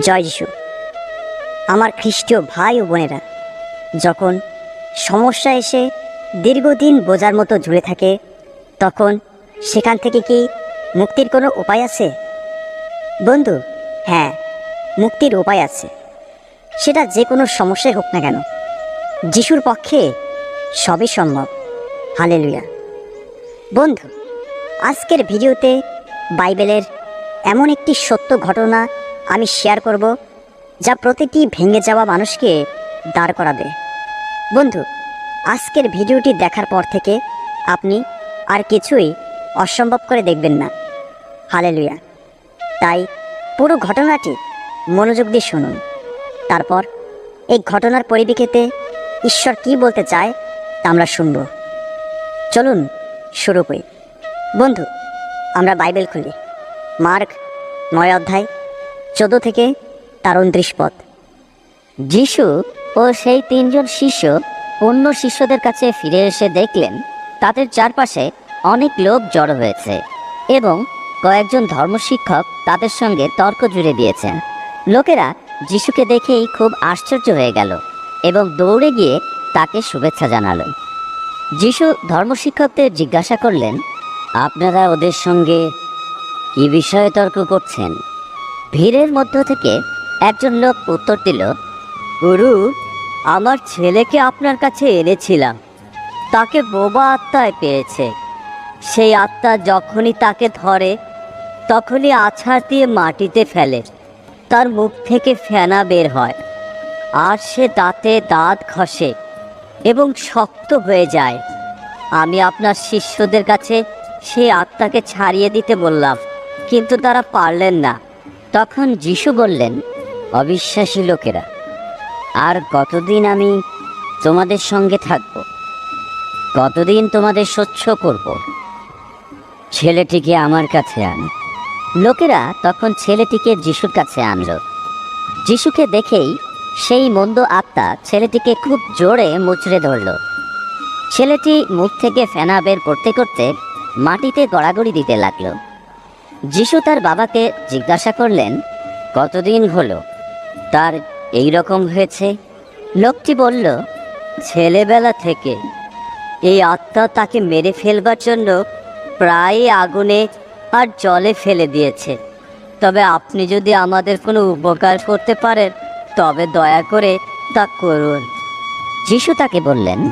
জয় যিশু। আমার খ্রিস্টীয় ভাই ও বোনেরা, যখন সমস্যা এসে দীর্ঘদিন বোঝার মতো ঝুলে থাকে, তখন সেখান থেকে কি মুক্তির কোনো উপায় আছে? বন্ধু হ্যাঁ মুক্তির উপায় আছে। সেটা যে কোনো সমস্যায় হোক না কেন। যিশুর পক্ষে সবই সম্ভব। হালেলুয়া। বন্ধু, আজকের ভিডিওতে বাইবেলের এমন একটি সত্য ঘটনা আমি শেয়ার করব, যা প্রতিটি ভেঙে যাওয়া মানুষকে দাঁড় করাবে। বন্ধু, আজকের ভিডিওটি দেখার পর থেকে আপনি আর কিছুই অসম্ভব করে দেখবেন না। হালেলুয়া। তাই পুরো ঘটনাটি মনোযোগ দিয়ে শুনুন। তারপর এই ঘটনার পরিপ্রেক্ষিতে ঈশ্বর কি বলতে চায় তা আমরা শুনব। চলুন শুরু করি। বন্ধু, আমরা বাইবেল খুলি। মার্ক নয় অধ্যায় চোদ্দ থেকে তার উনত্রিশ পদ যিশু ও সেই তিনজন শিষ্য অন্য শিষ্যদের কাছে ফিরে এসে দেখলেন, তাদের চারপাশে অনেক লোক জড়ো হয়েছে এবং কয়েকজন ধর্মশিক্ষক তাদের সঙ্গে তর্ক জুড়ে দিয়েছেন। লোকেরা যিশুকে দেখেই খুব আশ্চর্য হয়ে গেল এবং দৌড়ে গিয়ে তাকে শুভেচ্ছা জানালো যিশু ধর্মশিক্ষকদের জিজ্ঞাসা করলেন, আপনারা ওদের সঙ্গে কি বিষয়ে তর্ক করছেন? ভিড়ের মধ্য থেকে একজন লোক উত্তর দিল, গুরু, আমার ছেলেকে আপনার কাছে এনেছিলাম। তাকে বোবা আত্মায় পেয়েছে। সেই আত্মা যখনই তাকে ধরে, তখনই আছাড় দিয়ে মাটিতে ফেলে। তার মুখ থেকে ফেনা বের হয়। আর সে দাঁতে দাঁত ঘষে এবং শক্ত হয়ে যায়। আমি আপনার শিষ্যদের কাছে সেই আত্মাকে ছাড়িয়ে দিতে বললাম, কিন্তু তারা পারলেন না। তখন যিশু বললেন, অবিশ্বাসী লোকেরা, আর কতদিন আমি তোমাদের সঙ্গে থাকব? কতদিন তোমাদের স্বচ্ছ করব? ছেলেটিকে আমার কাছে আন। লোকেরা তখন ছেলেটিকে যিশুর কাছে আনলো। যিশুকে দেখেই সেই মন্দ আত্মা ছেলেটিকে খুব জোরে মুচড়ে ধরল। ছেলেটি মুখ থেকে ফেনা বের করতে করতে মাটিতে গড়াগড়ি দিতে লাগল। যিশু তার বাবাকে জিজ্ঞাসা করলেন, কতদিন হলো? তার এই রকম হয়েছে? লোকটি বলল, ছেলেবেলা থেকে। এই আত্মা তাকে মেরে ফেলবার জন্য প্রায় আগুনে আর জলে ফেলে দিয়েছে। তবে আপনি যদি আমাদের কোনো উপকার করতে পারেন, তবে দয়া করে তা করুন। যিশু তাকে বললেন,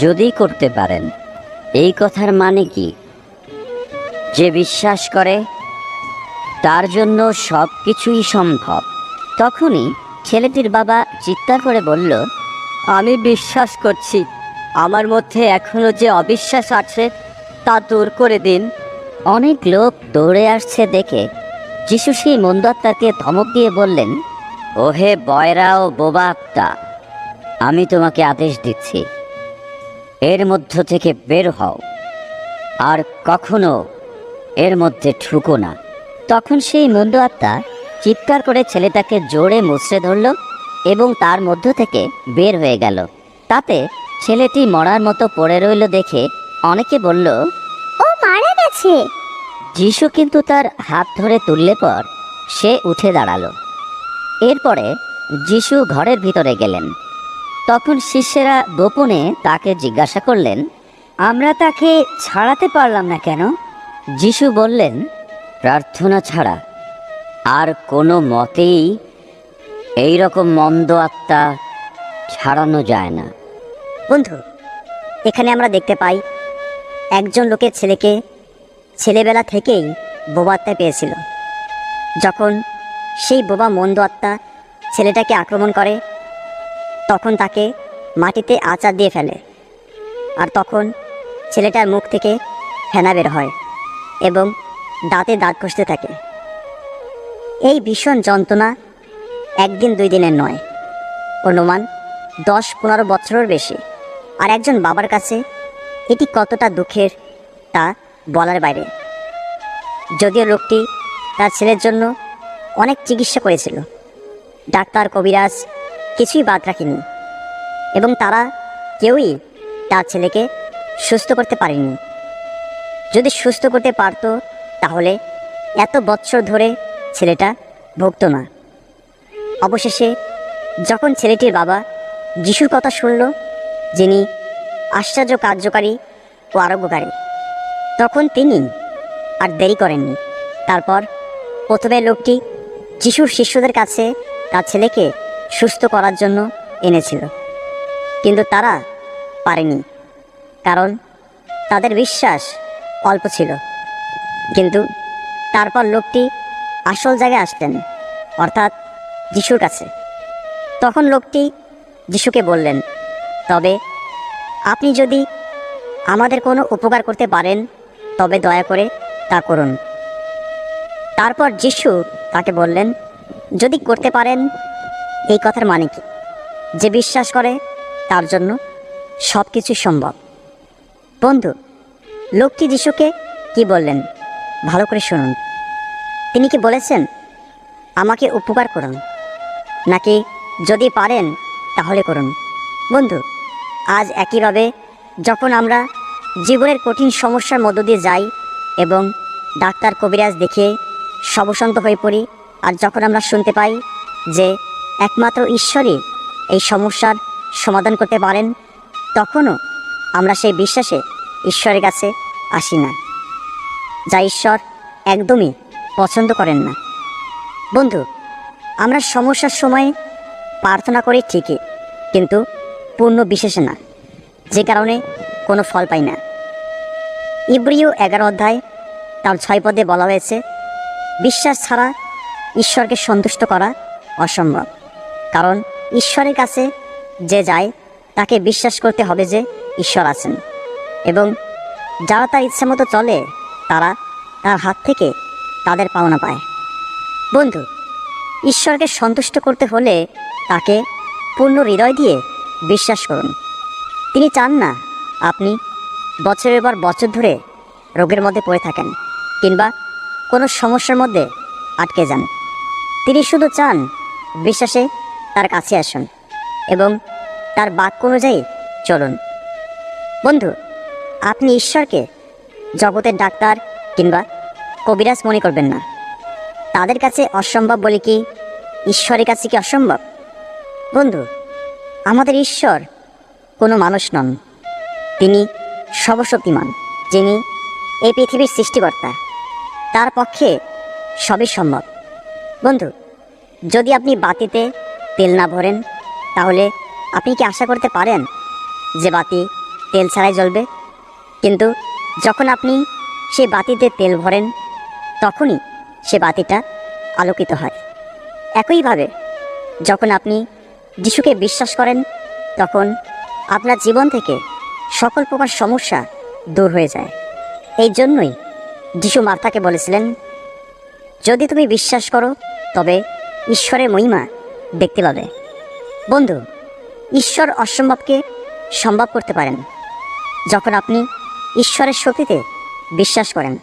যদি করতে পারেন। এই কথার মানে কি? যে বিশ্বাস করে, তার জন্য সব কিছুই সম্ভব। তখনই ছেলেটির বাবা চিৎকার করে বলল, আমি বিশ্বাস করছি। আমার মধ্যে এখনও যে অবিশ্বাস আছে, তা দূর করে দিন। অনেক লোক দৌড়ে আসছে দেখে। যিশু সেই মন্দাত্মাকে ধমক দিয়ে বললেন, ওহে বয়রা ও বোবা আত্মা, আমি তোমাকে আদেশ দিচ্ছি। এর মধ্য থেকে বের হও। আর কখনো এর মধ্যে ঠুকো না। তখন সেই মন্দ আত্মা চিৎকার করে ছেলেটাকে জোরে মুচড়ে ধরল এবং তার মধ্য থেকে বের হয়ে গেল। তাতে ছেলেটি মরার মতো পড়ে রইল দেখে অনেকে বলল ও মারা গেছে। যিশু কিন্তু তার হাত ধরে তুললে পর সে উঠে দাঁড়াল। এরপরে যিশু ঘরের ভিতরে গেলেন। তখন শিষ্যেরা গোপনে তাকে জিজ্ঞাসা করলেন আমরা তাকে ছাড়াতে পারলাম না কেন? যিশু বললেন, প্রার্থনা ছাড়া আর কোনো মতেই এই রকম মন্দ আত্মা ছাড়ানো যায় না। বন্ধু, এখানে আমরা দেখতে পাই একজন লোকের ছেলেকে ছেলেবেলা থেকেই বোবা আত্মা পেয়েছিল। যখন সেই বোবা মন্দ আত্মা ছেলেটাকে আক্রমণ করে, তখন তাকে মাটিতে আচার দিয়ে ফেলে। আর তখন ছেলেটার মুখ থেকে ফেনা বের হয়। এবং দাঁতে দাঁত ঘষতে থাকে। এই ভীষণ যন্ত্রণা একদিন দুই দিনের নয়। অনুমান, দশ পনেরো বছরের বেশি। আর একজন বাবার কাছে এটি কতটা দুঃখের তা বলার বাইরে। যদিও লোকটি তার ছেলের জন্য অনেক চিকিৎসা করেছিল। ডাক্তার কবিরাজ কিছুই বাদ রাখেনি এবং তারা কেউই তার ছেলেকে সুস্থ করতে পারেনি যদি সুস্থ করতে পারতো, তাহলে এত বৎসর ধরে ছেলেটা ভুগতো না। অবশেষে যখন ছেলেটির বাবা যিশুর কথা শুনল, যিনি আশ্চর্য কার্যকারী ও আরোগ্যকারী, তখন তিনি আর দেরি করেননি। তারপর প্রথমে লোকটি যিশুর শিষ্যদের কাছে তার ছেলেকে সুস্থ করার জন্য এনেছিল, কিন্তু তারা পারেনি, কারণ তাদের বিশ্বাস অল্প ছিল। কিন্তু তারপর লোকটি আসল জায়গায় আসলেন, অর্থাৎ যিশুর কাছে। তখন লোকটি যিশুকে বললেন, তবে আপনি যদি আমাদের কোনো উপকার করতে পারেন, তবে দয়া করে তা করুন। তারপর যিশু তাকে বললেন, যদি করতে পারেন, এই কথার মানে কি? যে বিশ্বাস করে তার জন্য সব কিছু সম্ভব। বন্ধু লোকটি যিশুকে কি বললেন? ভালো করে শুনুন। তিনি কি বলেছেন? আমাকে উপকার করুন। নাকি যদি পারেন, তাহলে করুন। বন্ধু, আজ একইভাবে যখন আমরা জীবনের কঠিন সমস্যার মধ্য দিয়ে যাই এবং ডাক্তার কবিরাজ দেখিয়ে সবশান্ত হয়ে পড়ি, আর যখন আমরা শুনতে পাই যে একমাত্র ঈশ্বরই এই সমস্যার সমাধান করতে পারেন, তখনও আমরা সেই বিশ্বাসে ঈশ্বরের কাছে আসি না। যা ঈশ্বর একদমই পছন্দ করেন না। বন্ধু, আমরা সমস্যার সময় প্রার্থনা করি ঠিকই, কিন্তু পূর্ণ বিশেষে না। যে কারণে কোনো ফল পাই না। ইব্রিয় এগারো অধ্যায় তার ছয় পদে বলা হয়েছে, বিশ্বাস ছাড়া ঈশ্বরকে সন্তুষ্ট করা অসম্ভব। কারণ ঈশ্বরের কাছে যে যায়, তাকে বিশ্বাস করতে হবে যে ঈশ্বর আছেন এবং যারা তার ইচ্ছে মতো চলে, তারা তার হাত থেকে তাদের পাওনা পায়। বন্ধু, ঈশ্বরকে সন্তুষ্ট করতে হলে তাকে পূর্ণ হৃদয় দিয়ে বিশ্বাস করুন। তিনি চান না আপনি বছরের পর বছর ধরে রোগের মধ্যে পড়ে থাকেন কিংবা কোনো সমস্যার মধ্যে আটকে যান। তিনি শুধু চান বিশ্বাসে তার কাছে আসুন এবং তার বাক্য অনুযায়ী চলুন। বন্ধু আপনি ঈশ্বরকে, জগতের ডাক্তার কিংবা কবিরাজ মনে করবেন না। তাদের কাছে অসম্ভব বলে কি ঈশ্বরের কাছে কি অসম্ভব? বন্ধু, আমাদের ঈশ্বর কোনো মানুষ নন। তিনি সর্বশক্তিমান, যিনি এই পৃথিবীর সৃষ্টিকর্তা। তার পক্ষে সবই সম্ভব। বন্ধু, যদি আপনি বাতিতে তেল না ভরেন, তাহলে আপনি কি আশা করতে পারেন যে বাতি তেল ছাড়াই জ্বলবে? কিন্তু যখন আপনি সেই বাতিতে তেল ভরেন, তখনই সে বাতিটা আলোকিত হয়। একইভাবে যখন আপনি যিশুকে বিশ্বাস করেন, তখন আপনার জীবন থেকে সকল প্রকার সমস্যা দূর হয়ে যায়। এই জন্যই যিশু মার্থাকে বলেছিলেন, যদি তুমি বিশ্বাস করো, তবে ঈশ্বরের মহিমা দেখতে পাবে। বন্ধু, ঈশ্বর অসম্ভবকে সম্ভব করতে পারেন। যখন আপনি ঈশ্বরের শক্তিতে বিশ্বাস করেন।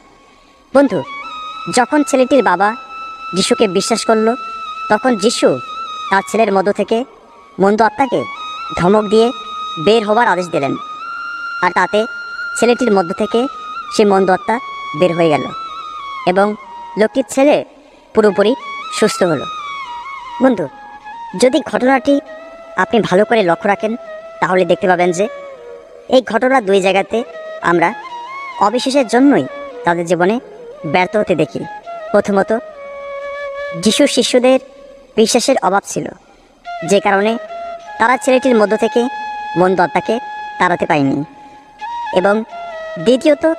বন্ধু, যখন ছেলেটির বাবা যিশুকে বিশ্বাস করল, তখন যিশু তার ছেলের মধ্য থেকে মন্দ আত্মাকে ধমক দিয়ে বের হবার আদেশ দিলেন। আর তাতে ছেলেটির মধ্য থেকে সে মন্দ আত্মা বের হয়ে গেল এবং লোকটির ছেলে পুরোপুরি সুস্থ হলো। বন্ধু, যদি ঘটনাটি আপনি ভালো করে লক্ষ্য রাখেন, তাহলে দেখতে পাবেন যে এই ঘটনা দুই জায়গাতে আমরা অবিশেষের জন্যই তাদের জীবনে ব্যর্থ হতে দেখি। প্রথমত, যিশু শিষ্যদের বিশ্বাসের অভাব ছিল, যে কারণে তারা ছেলেটির মধ্য থেকে মন দত্তাকে তাড়াতে পায়নি এবং দ্বিতীয়ত,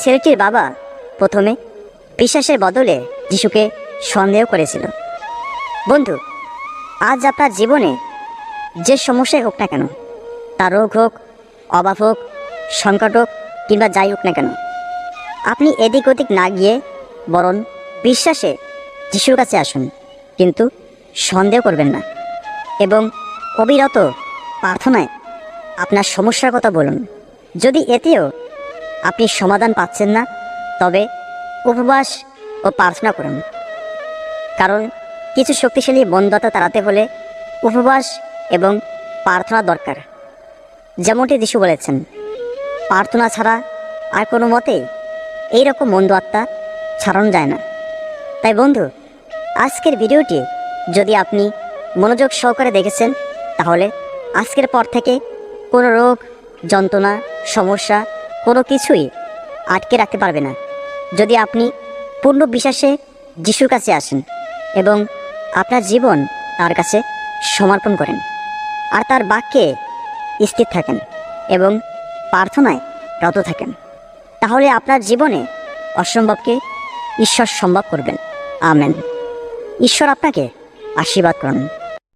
ছেলেটির বাবা প্রথমে বিশ্বাসের বদলে যিশুকে সন্দেহ করেছিল। বন্ধু, আজ আপনার জীবনে যে সমস্যাই হোক না কেন তা রোগ হোক, অভাব হোক সংকট হোক কিংবা যাই হোক না কেন, আপনি এদিক ওদিক না গিয়ে বরং বিশ্বাসে যিশুর কাছে আসুন, কিন্তু সন্দেহ করবেন না। এবং অবিরত প্রার্থনায় আপনার সমস্যার কথা বলুন। যদি এতেও আপনি সমাধান পাচ্ছেন না, তবে উপবাস ও প্রার্থনা করুন। কারণ কিছু শক্তিশালী বন্ধতা তাড়াতে হলে উপবাস এবং প্রার্থনা দরকার, যেমনটি যিশু বলেছেন। প্রার্থনা ছাড়া আর কোনো মতেই এইরকম মন্দ আত্মা ছাড়ানো যায় না। তাই বন্ধু, আজকের ভিডিওটি যদি আপনি মনোযোগ সহকারে দেখেছেন, তাহলে আজকের পর থেকে কোনো রোগ, যন্ত্রণা, সমস্যা, কোনো কিছুই আটকে রাখতে পারবে না। যদি আপনি পূর্ণ বিশ্বাসে যিশুর কাছে আসেন এবং আপনার জীবন তার কাছে সমর্পণ করেন, আর তার বাক্যে স্থির থাকেন এবং প্রার্থনায় রত থাকেন। তাহলে আপনার জীবনে অসম্ভবকে ঈশ্বর সম্ভব করবেন। আমেন। ঈশ্বর আপনাকে আশীর্বাদ করুন।